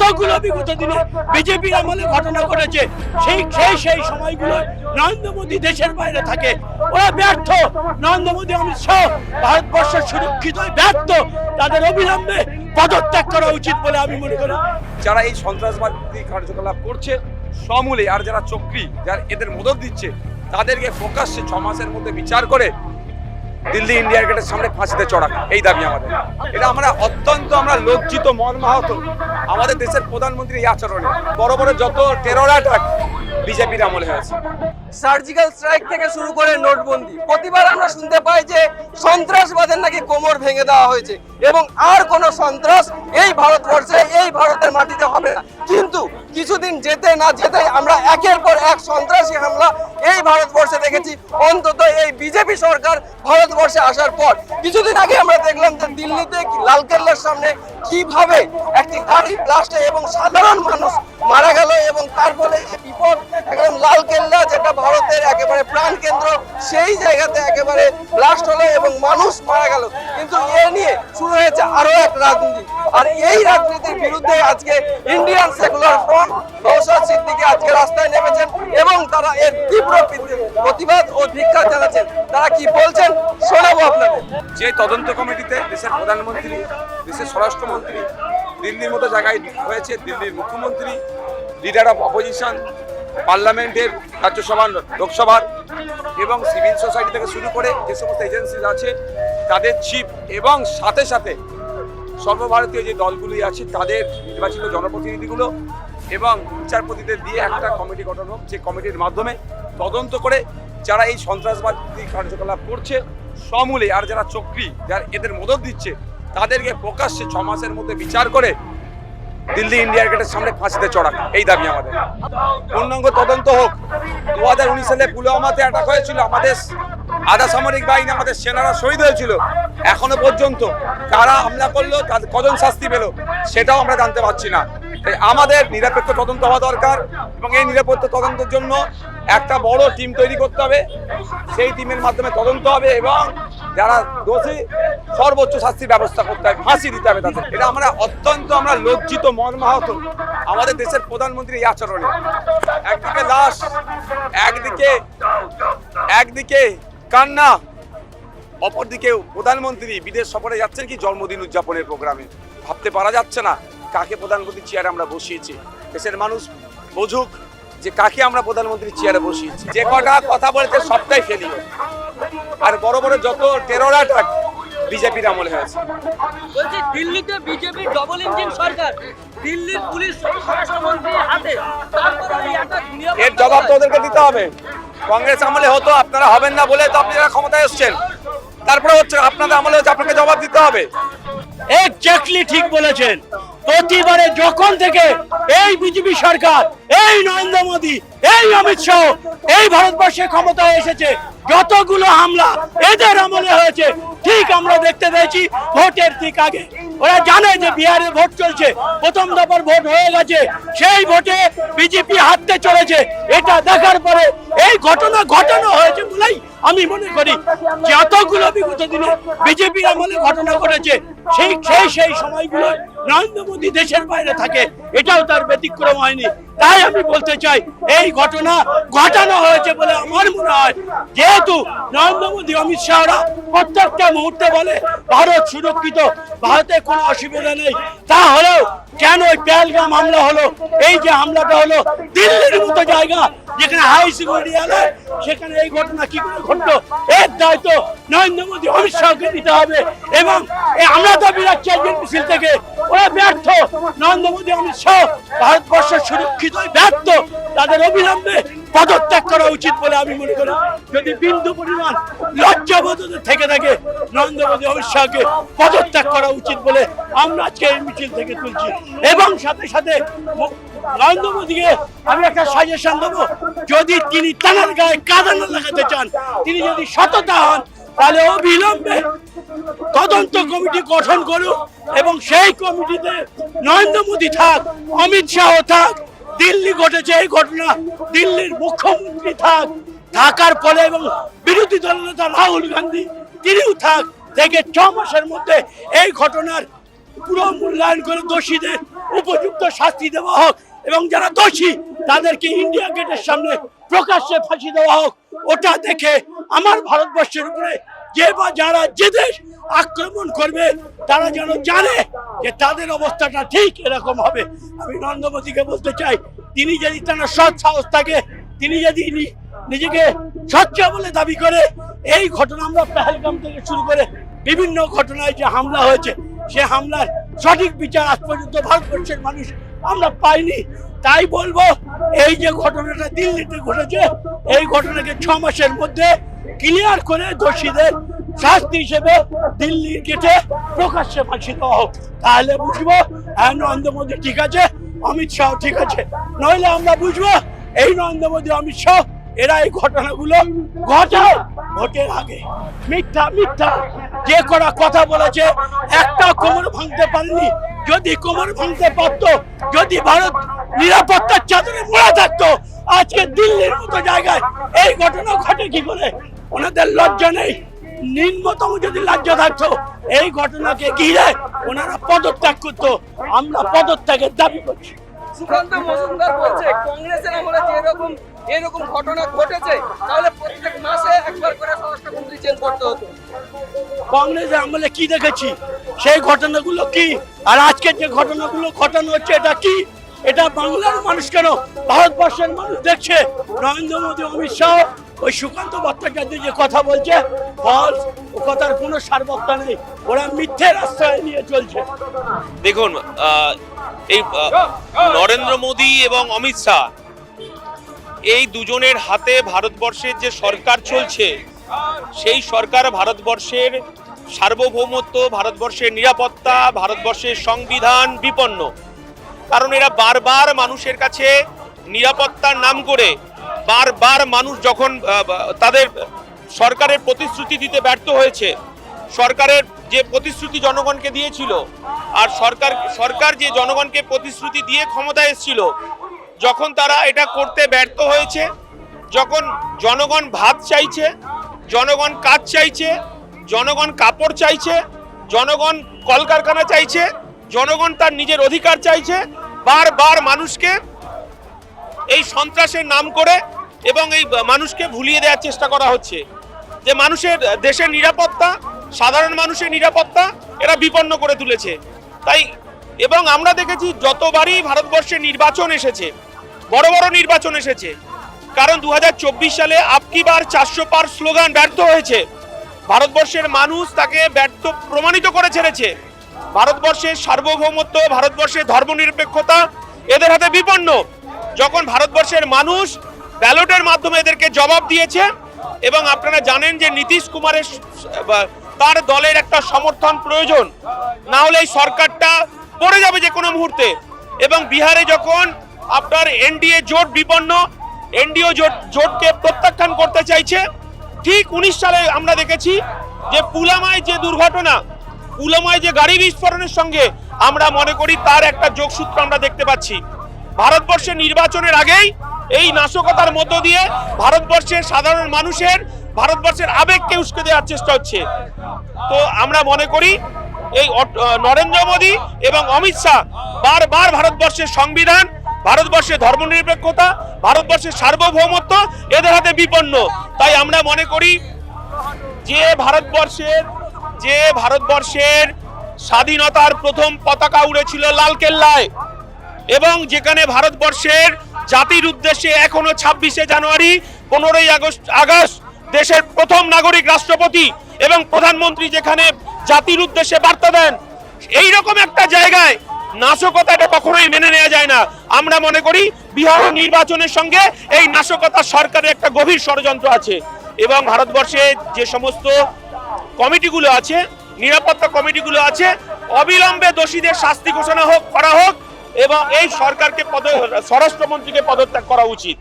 যতগুলো বিগত দিনে বিজেপির আমলে ঘটনা ঘটেছে, সেই সেই সেই সময়গুলো নরেন্দ্র মোদী দেশের বাইরে থাকে। ওরা ব্যর্থ। নরেন্দ্র মোদী, অমিত শাহ ভারতবর্ষ সুরক্ষিত, ব্যর্থ। তাদের অবিলম্বে পদত্যাগ করা উচিত বলে আমি মনে করি। যারা এই সন্ত্রাসবাদী কার্যকলাপ করছে, সমূলে আর যারা চক্রী, যারা এদের মদত দিচ্ছে, তাদেরকে প্রকাশ্যে ছ মাসের মধ্যে বিচার করে দিল্লি ইন্ডিয়ার গেটের সামনে ফাঁসিতে চড়া এই দাবি আমাদের। এটা আমরা অত্যন্ত আমরা লজ্জিত, মর্মাহত। আমাদের দেশের প্রধানমন্ত্রী এই আচরণে বড় বড় যত টেরর অ্যাটাক বিজেপির আমলে হয়েছে। সার্জিক্যাল স্ট্রাইক থেকে শুরু করে নোটবন্দি। প্রতিবার আমরা শুনতে পাই যে সন্ত্রাসবাদের নাকি কোমর ভেঙে দেওয়া হয়েছে এবং আর কোনো সন্ত্রাস এই ভারতবর্ষে, এই ভারতের মাটিতে হবে না। কিন্তু কিছুদিন যেতে না যেতে আমরা একের পর এক সন্ত্রাসী হামলা এই ভারতবর্ষে দেখেছি। অন্তত এই বিজেপি সরকার ভারতবর্ষে আসার পর। কিছুদিন আগে আমরা দেখলাম যে দিল্লিতে লালকেল্লার সামনে কীভাবে একটি গাড়ি ব্লাস্টে এবং সাধারণ মানুষ মারা গেল এবং তার ফলে বিপদ, একদম লালকেল্লা যেটা ভারতের একেবারে প্রাণ কেন্দ্র, সেই জায়গাতে একেবারে ব্লাস্ট হলো এবং মানুষ মারা গেল। কিন্তু এ নিয়ে শুরু হয়েছে আরও এক রাজনীতি। আর এই রাজনীতির বিরুদ্ধে আজকে Indian secular front Naushad Siddiqui আজকে রাস্তায় নেমেছেন এবং তারা এর তীব্র প্রতিবাদ ও ধিক্ষার জানাচ্ছেন। তারা কি বলছেন শোনাবো আপনাদের। যে তদন্ত কমিটিতে দেশের প্রধানমন্ত্রী, দেশের স্বরাষ্ট্রমন্ত্রী, দিল্লির মতো জায়গায় হয়েছে দিল্লির মুখ্যমন্ত্রী লিডার অফ অপোজিশন পার্লামেন্টের রাজ্যসভার, লোকসভার এবং সিভিল সোসাইটি থেকে শুরু করে যে সমস্ত এজেন্সি আছে, তাদের চিফ এবং সাথে সাথে সর্বভারতীয় যে দলগুলি আছে, তাদের নির্বাচিত জনপ্রতিনিধিগুলো এবং বিচারপতিদের দিয়ে একটা কমিটি গঠন হোক, যে কমিটির মাধ্যমে তদন্ত করে যারা এই সন্ত্রাসবাদী কার্যকলাপ করছে, সমূলে আর যারা চক্রী, যারা এদের মদত দিচ্ছে, তাদেরকে প্রকাশ্যে ছ মাসের মধ্যে বিচার করে দিল্লি ইন্ডিয়ার গেটের সামনে ফাঁসিতে চড়াক, এই দাবি আমাদের। পূর্ণাঙ্গ তদন্ত হোক। দু হাজার উনিশ সালে পুলওয়ামাতে অ্যাটাক হয়েছিল আমাদের আধা সামরিক বাহিনী আমাদের সেনারা শহীদ হয়েছিল। এখনও পর্যন্ত কারা হামলা করল তাদের কজন শাস্তি পেল, সেটাও আমরা জানতে পারছি না। তাই আমাদের নিরপেক্ষ তদন্ত হওয়া দরকার এবং এই নিরাপত্তা তদন্তের জন্য একটা বড় টিম তৈরি করতে হবে। সেই টিমের মাধ্যমে তদন্ত হবে এবং যারা দোষী, সর্বোচ্চ শাস্তির ব্যবস্থা করতে হবে, ফাঁসি দিতে হবে তাদের। এটা আমরা অত্যন্ত আমরা লজ্জিত, মর্মাহত আমাদের দেশের প্রধানমন্ত্রী এই আচরণে। একদিকে লাশ, একদিকে একদিকে কান্না, অপরদিকে প্রধানমন্ত্রী বিদেশ সফরে যাচ্ছেন কি জন্মদিন উদযাপনের প্রোগ্রামে? ভাবতে পারা যাচ্ছে না কাকে প্রধানমন্ত্রী চেয়ারে আমরা বসিয়েছি। দেশের মানুষ বুঝুক যে কাকে আমরা প্রধানমন্ত্রী চেয়ারে বসিয়েছি। যে কটা কথা বলেছে সবটাই ফেলিও। আর বড় বড় যত টেরর অ্যাটাক বিজেপির আমলে হয়েছে। বলছি দিল্লিতে বিজেপি ডবল ইঞ্জিন সরকার দিল্লির পুলিশ স্বরাষ্ট্রমন্ত্রীর হাতে এর জবাব তো ওদেরকে দিতে হবে। কংগ্রেস আমলে হতো আপনারা হবেন না বলে তো আপনারা ক্ষমতায় এসছেন। তারপরে হচ্ছে আপনাদের আমলে হচ্ছে আপনাকে জবাব দিতে হবে। এক্স্যাক্টলি ঠিক বলেছেন। প্রতিবারে যখন থেকে এই বিজেপি সরকার, এই নরেন্দ্র মোদী, এই অমিত শাহ, এই ভারতবর্ষে ক্ষমতায় এসেছে, যতগুলো হামলা এদের আমলে হয়েছে, ঠিক আমরা দেখতে পেয়েছি ভোটের ঠিক আগে। ওরা জানে যে বিহারে ভোট চলছে, প্রথম দফার ভোট হয়ে গেছে, সেই ভোটে বিজেপি হারতে চলেছে। এটা দেখার পরে এই ঘটনা ঘটানো হয়েছে বলেই আমি মনে করি, যতগুলো বিগত দিনে বিজেপির আমলে ঘটনা ঘটেছে সেই সেই সেই সময়গুলো নরেন্দ্র মোদী দেশের বাইরে থাকে। এটাও তার ব্যতিক্রম হয়নি। তাই আমি বলতে চাই, এই ঘটনা ঘটানো হয়েছে বলে আমার মনে হয়। যেহেতু নরেন্দ্র মোদী, অমিত শাহরা প্রত্যেকটা মুহূর্তে বলে, ভারত সুরক্ষিত, ভারতে কোনো অসুবিধা নেই। তাহলেও কেন ওই পেহেলগাম হামলা হলো? এই যে হামলাটা হলো দিল্লির মতো জায়গা, যেখানে হাই সিকিউরিটি এলাকা সেখানে এই ঘটনা কি করে ঘটলো? এর দায়িত্ব নরেন্দ্র মোদী, অমিত শাহকে নিতে হবে। এবং আমরা পদত্যাগ করা উচিত বলে আমি মনে করি। যদি বিন্দু পরিমাণ লজ্জাবোধ থেকে থাকে, নরেন্দ্র মোদী, অমিত শাহকে পদত্যাগ করা উচিত বলে আমরা আজকে এই মিছিল থেকে তুলছি। এবং সাথে সাথে নরেন্দ্র মোদীকে আমি একটা সাজেশন দেবো। যদি তিনি তানার গায়ে কাদানা লাগাতে চান, তিনি যদি সততা হন তাহলে অবিলম্বে তদন্ত কমিটি গঠন করুক এবং সেই কমিটিতে নরেন্দ্র মোদী থাক, অমিত শাহ থাক, দিল্লি ঘটেছে এই ঘটনা, দিল্লির মুখ্যমন্ত্রী থাক থাকার ফলে এবং বিরোধী দল নেতা রাহুল গান্ধী, তিনিও থাক, থেকে ছ মাসের মধ্যে এই ঘটনার পুরো মূল্যায়ন করে দোষীদের উপযুক্ত শাস্তি দেওয়া হোক এবং যারা দোষী, তাদেরকে ইন্ডিয়া গেটের সামনে প্রকাশ্যে ফাঁসি দেওয়া হোক, ওটা দেখে আমার ভারতবর্ষের উপরে যে বা যারা যে দেশ আক্রমণ করবে, তারা যেন জানে যে তাদের অবস্থাটা ঠিক এরকম হবে। আমি নরেন্দ্র বলতে চাই, তিনি যদি তার সৎ সাহস থাকে, তিনি যদি নিজেকে স্বচ্ছ বলে দাবি করে, এই ঘটনা আমরা পেহেলগাম থেকে শুরু করে বিভিন্ন ঘটনায় যে হামলা হয়েছে, সে হামলার সঠিক বিচার আজ পর্যন্ত ভারতবর্ষের মানুষ আমরা পাইনি। তাই বলব, এই যে ঘটনাটা দিল্লিতে ঘটেছে, এই ঘটনাকে ছ মাসের মধ্যে ক্লিয়ার করে দোষীদের শাস্তি হিসেবে দিল্লির গেটে প্রকাশ্যে ফাঁসি দেওয়া হোক। তাহলে বুঝব হ্যাঁ নরেন্দ্র মোদী ঠিক আছে, অমিত শাহ ঠিক আছে। নইলে আমরা বুঝব, এই নরেন্দ্র মোদী, অমিত শাহ, এরা এই ঘটনাগুলো ঘটায় ভোটের আগে। মিথ্যা মিথ্যা, যে করা কথা বলেছে, একটা কোমর ভাঙতে পারেনি। যদি কোমর ভাঙতে পারতো, যদি ভারত নিরাপত্তার চাদরে মোড়া থাকতো। আজকে দিল্লির মতো জায়গায় এই ঘটনা ঘটে কি করে? ওনাদের লজ্জা নেই। নিম্নতম যদি লজ্জা থাকতো এই ঘটনাকে ঘিরে ওনারা পদত্যাগ করতো। আমরা পদত্যাগের দাবি করছি। সুকান্ত মজুমদার বলছে কংগ্রেসের আমলে এরকম এরকম ঘটনা ঘটেছে তাহলে প্রত্যেক মাসে একবার করে স্বরাষ্ট্রমন্ত্রী চেঞ্জ করতে হতো। কংগ্রেসের আমলে কি দেখেছি? সেই ঘটনাগুলো কি? আর আজকের যে ঘটনাগুলো ঘটানো হচ্ছে এটা কি? এটা বাংলার মানুষ কেন? ভারতবর্ষের মানুষ দেখছে নরেন্দ্র মোদী, অমিত শাহ, ওই সুকান্ত ভট্টাচার্য যে কথা বলছে ফলস ও কথার কোনো নেই। ওরা মিথ্যের আশ্রয় নিয়ে চলছে। দেখুন এই নরেন্দ্র মোদী এবং অমিত শাহ, এই দুজনের হাতে ভারতবর্ষের যে সরকার চলছে, সেই সরকার ভারতবর্ষের সার্বভৌমত্ব, ভারতবর্ষের নিরাপত্তা, ভারতবর্ষের সংবিধান বিপন্ন। কারণ এরা বারবার মানুষের কাছে নিরাপত্তার নাম করে, বারবার মানুষ যখন তাদের সরকারের প্রতিশ্রুতি দিতে ব্যর্থ হয়েছে, সরকারের যে প্রতিশ্রুতি জনগণকে দিয়েছিল আর সরকার সরকার যে জনগণকে প্রতিশ্রুতি দিয়ে ক্ষমতায় এসেছিল, যখন তারা এটা করতে ব্যর্থ হয়েছে, যখন জনগণ ভাত চাইছে, জনগণ কাজ চাইছে, জনগণ কাপড় চাইছে, জনগণ কলকারখানা চাইছে, জনগণ তার নিজের অধিকার চাইছে বারবার মানুষকে এই সন্ত্রাসের নাম করে এবং এই মানুষকে ভুলিয়ে দেওয়ার চেষ্টা করা হচ্ছে। যে মানুষের দেশের নিরাপত্তা, সাধারণ মানুষের নিরাপত্তা এরা বিপন্ন করে তুলেছে। তাই এবং আমরা দেখেছি যতবারই ভারতবর্ষে নির্বাচন এসেছে, বড় বড় নির্বাচন এসেছে, কারণ দু হাজার চব্বিশ সালে আপকি বার চারশো পার স্লোগান ব্যর্থ হয়েছে। ভারতবর্ষের মানুষ তাকে ব্যর্থ প্রমাণিত করে ছেড়েছে। ভারতবর্ষের সার্বভৌমত্ব, ভারতবর্ষের ধর্মনিরপেক্ষতা এদের হাতে বিপন্ন। যখন ভারতবর্ষের মানুষ ব্যালটের মাধ্যমে এদেরকে জবাব দিয়েছে এবং আপনারা জানেন যে নীতিশ কুমারের তার দলের একটা সমর্থন প্রয়োজন, না হলে এই সরকারটা পড়ে যাবে যে কোনো মুহূর্তে। এবং বিহারে যখন আপনার এনডিএ জোট বিপন্ন, এনডিও জোট, জোটকে প্রত্যাখ্যান করতে চাইছে, ঠিক উনিশ সালে আমরা দেখেছি যে পুলামায় যে দুর্ঘটনা পুলমায় যে গাড়ি বিস্ফোরণের সঙ্গে আমরা মনে করি তার একটা যোগসূত্র আমরা দেখতে পাচ্ছি। ভারতবর্ষের নির্বাচনের আগেই এই নাশকতার মধ্য দিয়ে ভারতবর্ষের সাধারণ মানুষের, ভারতবর্ষের আবেগকে উস্কে দেওয়ার চেষ্টা হচ্ছে। তো আমরা মনে করি এই নরেন্দ্র মোদী এবং অমিত শাহ বারবার ভারতবর্ষের সংবিধান, ভারতবর্ষের ধর্মনিরপেক্ষতা, ভারতবর্ষের সার্বভৌমত্ব এদের হাতে বিপন্ন। তাই আমরা মনে করি যে ভারতবর্ষের যে ভারতবর্ষের স্বাধীনতার প্রথম পতাকা উড়েছিল লালকেল্লায় এবং যেখানে ভারতবর্ষের জাতির উদ্দেশ্যে এখনও ছাব্বিশে জানুয়ারি, পনেরোই আগস্ট আগস্ট দেশের প্রথম নাগরিক রাষ্ট্রপতি এবং প্রধানমন্ত্রী যেখানে জাতির উদ্দেশ্যে বার্তা দেন এই রকম একটা জায়গায় নাশকতাটা কখনোই মেনে নেওয়া যায় না। আমরা মনে করি বিহার নির্বাচনের সঙ্গে এই নাশকতা সরকারের একটা গভীর ষড়যন্ত্র আছে এবং ভারতবর্ষে যে সমস্ত কমিটিগুলো আছে, নিরাপত্তা কমিটিগুলো আছে, অবিলম্বে দোষীদের শাস্তি ঘোষণা হোক, করা হোক, এবং এই সরকারকে পদ স্বরাষ্ট্রমন্ত্রীকে পদত্যাগ করা উচিত।